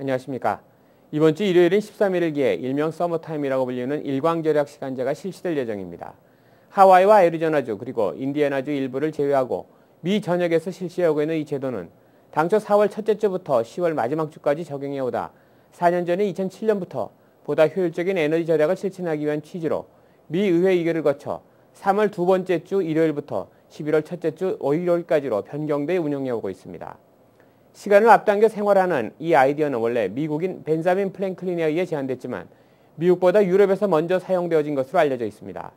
안녕하십니까. 이번 주 일요일인 13일기에 일명 서머타임이라고 불리는 일광절약 시간제가 실시될 예정입니다. 하와이와 애리조나주 그리고 인디애나주 일부를 제외하고 미 전역에서 실시하고 있는 이 제도는 당초 4월 첫째 주부터 10월 마지막 주까지 적용해오다 4년 전인 2007년부터 보다 효율적인 에너지 절약을 실천하기 위한 취지로 미 의회 의결을 거쳐 3월 두 번째 주 일요일부터 11월 첫째 주 월요일까지로 변경돼 운영해오고 있습니다. 시간을 앞당겨 생활하는 이 아이디어는 원래 미국인 벤자민 플랭클린에 의해 제안됐지만 미국보다 유럽에서 먼저 사용되어진 것으로 알려져 있습니다.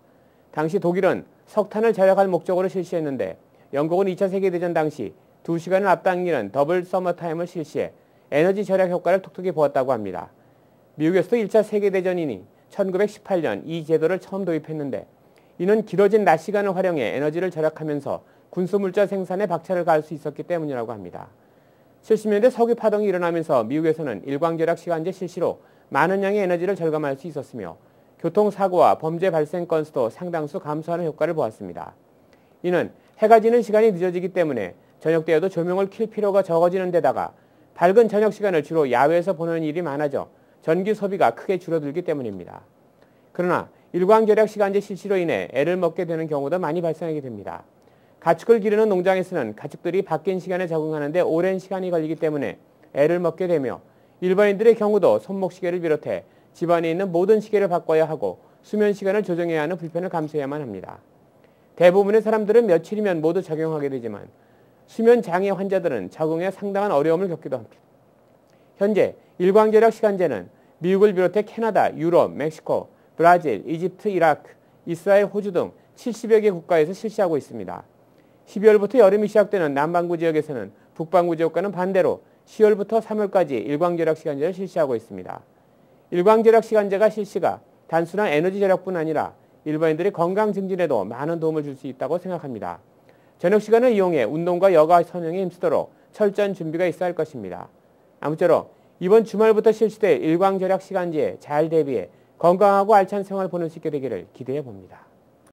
당시 독일은 석탄을 절약할 목적으로 실시했는데 영국은 2차 세계대전 당시 2시간을 앞당기는 더블 서머타임을 실시해 에너지 절약 효과를 톡톡히 보았다고 합니다. 미국에서도 1차 세계대전이니 1918년 이 제도를 처음 도입했는데 이는 길어진 낮 시간을 활용해 에너지를 절약하면서 군수물자 생산에 박차를 가할 수 있었기 때문이라고 합니다. 70년대 석유 파동이 일어나면서 미국에서는 일광절약 시간제 실시로 많은 양의 에너지를 절감할 수 있었으며 교통사고와 범죄 발생 건수도 상당수 감소하는 효과를 보았습니다. 이는 해가 지는 시간이 늦어지기 때문에 저녁 때에도 조명을 킬 필요가 적어지는 데다가 밝은 저녁 시간을 주로 야외에서 보는 일이 많아져 전기 소비가 크게 줄어들기 때문입니다. 그러나 일광절약 시간제 실시로 인해 애를 먹게 되는 경우도 많이 발생하게 됩니다. 가축을 기르는 농장에서는 가축들이 바뀐 시간에 적응하는데 오랜 시간이 걸리기 때문에 애를 먹게 되며 일반인들의 경우도 손목시계를 비롯해 집안에 있는 모든 시계를 바꿔야 하고 수면 시간을 조정해야 하는 불편을 감수해야만 합니다. 대부분의 사람들은 며칠이면 모두 적용하게 되지만 수면 장애 환자들은 적응에 상당한 어려움을 겪기도 합니다. 현재 일광절약 시간제는 미국을 비롯해 캐나다, 유럽, 멕시코, 브라질, 이집트, 이라크, 이스라엘, 호주 등 70여 개 국가에서 실시하고 있습니다. 12월부터 여름이 시작되는 남반구 지역에서는 북반구 지역과는 반대로 10월부터 3월까지 일광절약 시간제를 실시하고 있습니다. 일광절약 시간제가 실시가 단순한 에너지 절약뿐 아니라 일반인들의 건강 증진에도 많은 도움을 줄 수 있다고 생각합니다. 저녁 시간을 이용해 운동과 여가 선행에 힘쓰도록 철저한 준비가 있어야 할 것입니다. 아무쪼록 이번 주말부터 실시될 일광절약 시간제에 잘 대비해 건강하고 알찬 생활 보낼 수 있게 되기를 기대해 봅니다.